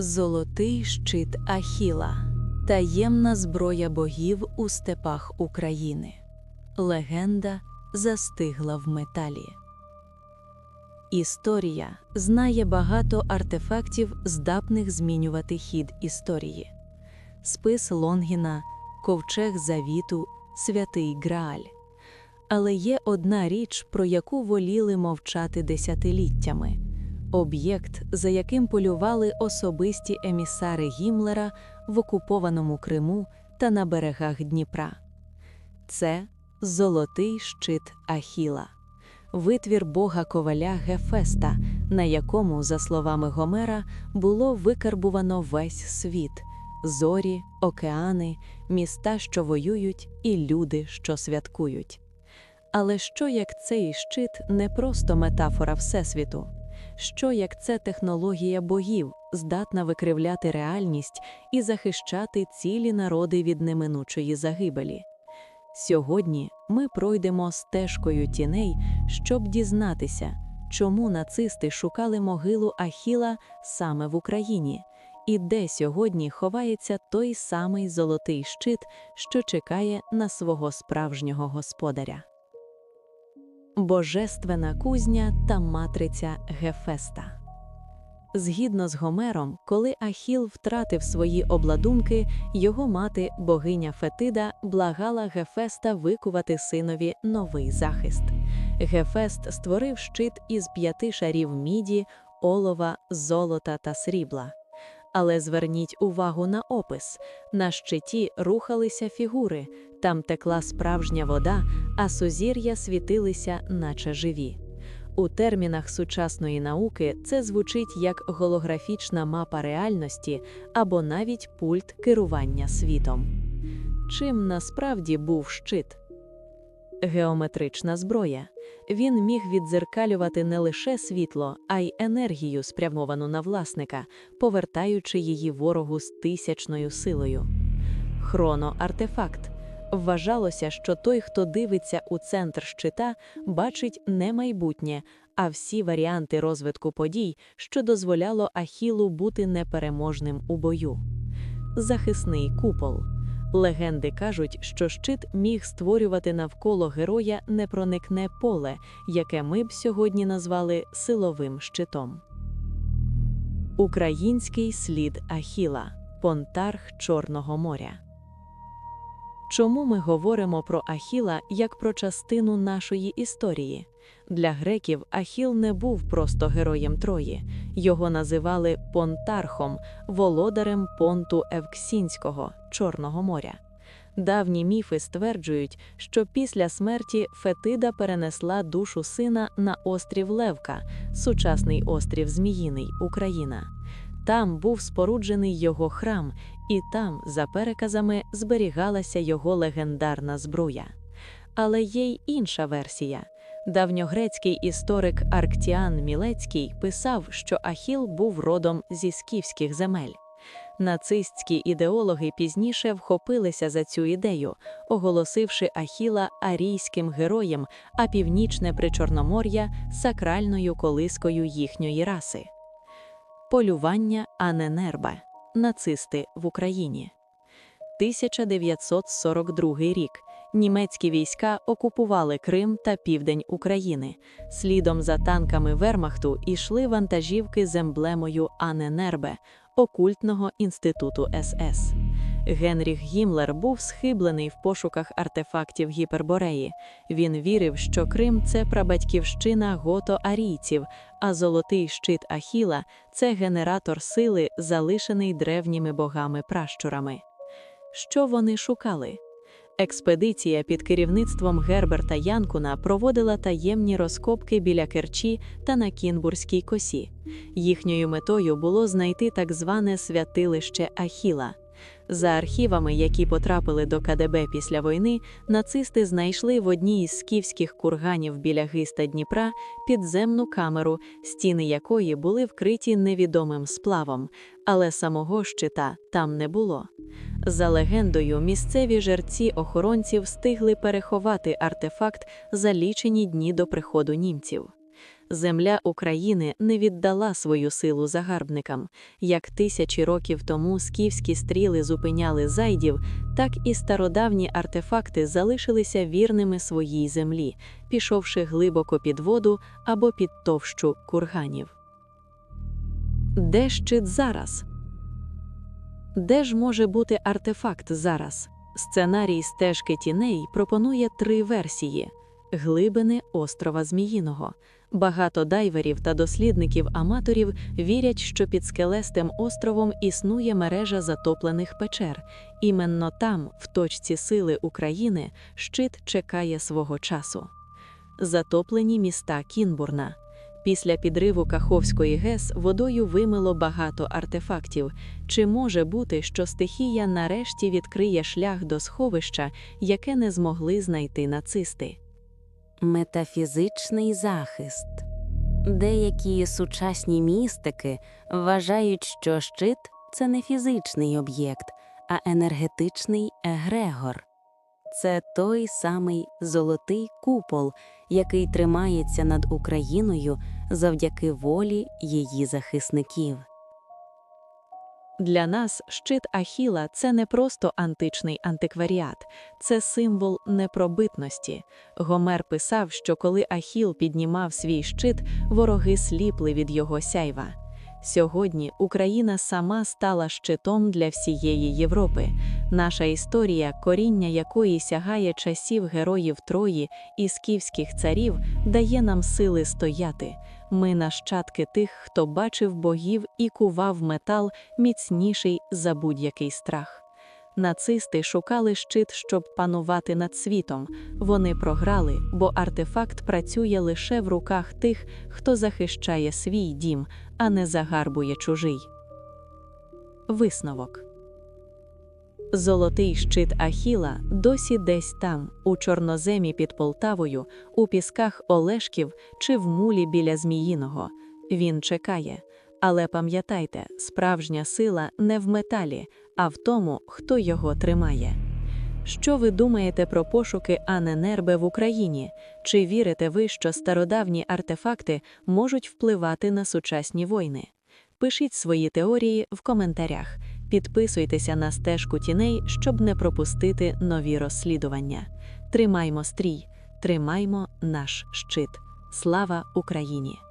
Золотий щит Ахіла таємна зброя богів у степах України. Легенда застигла в металі. Історія знає багато артефактів, здатних змінювати хід історії. Спис Лонгіна, Ковчег Завіту, Святий Грааль. Але є одна річ, про яку воліли мовчати десятиліттями об'єкт, за яким полювали особисті емісари Гімлера в окупованому Криму та на берегах Дніпра. Це золотий щит Ахіла, витвір бога коваля Гефеста, на якому, за словами Гомера, було викарбувано весь світ зорі, океани, міста, що воюють, і люди, що святкують. Але що як цей щит не просто метафора Всесвіту? Що як це технологія богів, здатна викривляти реальність і захищати цілі народи від неминучої загибелі? Сьогодні ми пройдемо стежкою тіней, щоб дізнатися, чому нацисти шукали могилу Ахіла саме в Україні, і де сьогодні ховається той самий золотий щит, що чекає на свого справжнього господаря. Божественна кузня та матриця Гефеста. Згідно з Гомером, коли Ахіл втратив свої обладунки, його мати, богиня Фетида, благала Гефеста викувати синові новий захист. Гефест створив щит із п'яти шарів міді, олова, золота та срібла. Але зверніть увагу на опис: на щиті рухалися фігури, там текла справжня вода, а сузір'я світилися, наче живі. У термінах сучасної науки це звучить як голографічна мапа реальності або навіть пульт керування світом. Чим насправді був щит? Геометрична зброя. Він міг віддзеркалювати не лише світло, а й енергію, спрямовану на власника, повертаючи її ворогу з тисячною силою. Хроноартефакт. Вважалося, що той, хто дивиться у центр щита, бачить не майбутнє, а всі варіанти розвитку подій, що дозволяло Ахілу бути непереможним у бою. Захисний купол. Легенди кажуть, що щит міг створювати навколо героя непроникне поле, яке ми б сьогодні назвали силовим щитом. Український слід Ахіла Понтарх Чорного моря. Чому ми говоримо про Ахіла як про частину нашої історії? Для греків Ахіл не був просто героєм Трої, його називали Понтархом, володарем понту Евксінського Чорного моря. Давні міфи стверджують, що після смерті Фетида перенесла душу сина на острів Левка, сучасний острів Зміїний, Україна. Там був споруджений його храм, і там, за переказами, зберігалася його легендарна збруя. Але є й інша версія. Давньогрецький історик Арктіан Мілецький писав, що Ахіл був родом зі скіфських земель. Нацистські ідеологи пізніше вхопилися за цю ідею, оголосивши Ахіла арійським героєм, а північне причорномор'я сакральною колискою їхньої раси. Полювання Аненерба. Нацисти в Україні. 1942 рік. Німецькі війська окупували Крим та південь України. Слідом за танками Вермахту йшли вантажівки з емблемою Аненербе окультного інституту СС. Генріх Гімлер був схиблений в пошуках артефактів гіпербореї. Він вірив, що Крим це прабатьківщина гото-арійців, а золотий щит Ахіла це генератор сили, залишений древніми богами-пращурами. Що вони шукали? Експедиція під керівництвом Герберта Янкуна проводила таємні розкопки біля Керчі та на Кінбурзькій косі. Їхньою метою було знайти так зване святилище Ахіла. За архівами, які потрапили до КДБ після війни, нацисти знайшли в одній із скіфських курганів біля гиста Дніпра підземну камеру, стіни якої були вкриті невідомим сплавом, але самого щита там не було. За легендою, місцеві жерці охоронців встигли переховати артефакт за лічені дні до приходу німців. Земля України не віддала свою силу загарбникам. Як тисячі років тому скіфські стріли зупиняли зайдів, так і стародавні артефакти залишилися вірними своїй землі, пішовши глибоко під воду або під товщу курганів. Де щит зараз? Де ж може бути артефакт зараз? Сценарій стежки тіней пропонує три версії: глибини острова Зміїного. Багато дайверів та дослідників-аматорів вірять, що під скелестим островом існує мережа затоплених печер. Іменно там, в точці сили України, щит чекає свого часу. Затоплені міста Кінбурна. Після підриву Каховської ГЕС водою вимило багато артефактів. Чи може бути, що стихія нарешті відкриє шлях до сховища, яке не змогли знайти нацисти? Метафізичний захист. Деякі сучасні містики вважають, що щит це не фізичний об'єкт, а енергетичний егрегор. Це той самий золотий купол, який тримається над Україною завдяки волі її захисників. Для нас щит Ахіла це не просто античний антикваріат, це символ непробитності. Гомер писав, що коли Ахіл піднімав свій щит, вороги сліпли від його сяйва. Сьогодні Україна сама стала щитом для всієї Європи. Наша історія, коріння якої сягає часів героїв Трої і скіфських царів, дає нам сили стояти. Ми нащадки тих, хто бачив богів і кував метал міцніший за будь-який страх. Нацисти шукали щит, щоб панувати над світом. Вони програли, бо артефакт працює лише в руках тих, хто захищає свій дім, а не загарбує чужий. Висновок Золотий щит Ахіла досі десь там, у чорноземі під Полтавою, у пісках Олешків чи в мулі біля Зміїного. Він чекає. Але пам'ятайте, справжня сила не в металі, а в тому, хто його тримає. Що ви думаєте про пошуки Аненербе в Україні? Чи вірите ви, що стародавні артефакти можуть впливати на сучасні війни? Пишіть свої теорії в коментарях. Підписуйтеся на стежку тіней, щоб не пропустити нові розслідування. Тримаймо стрій, тримаймо наш щит. Слава Україні!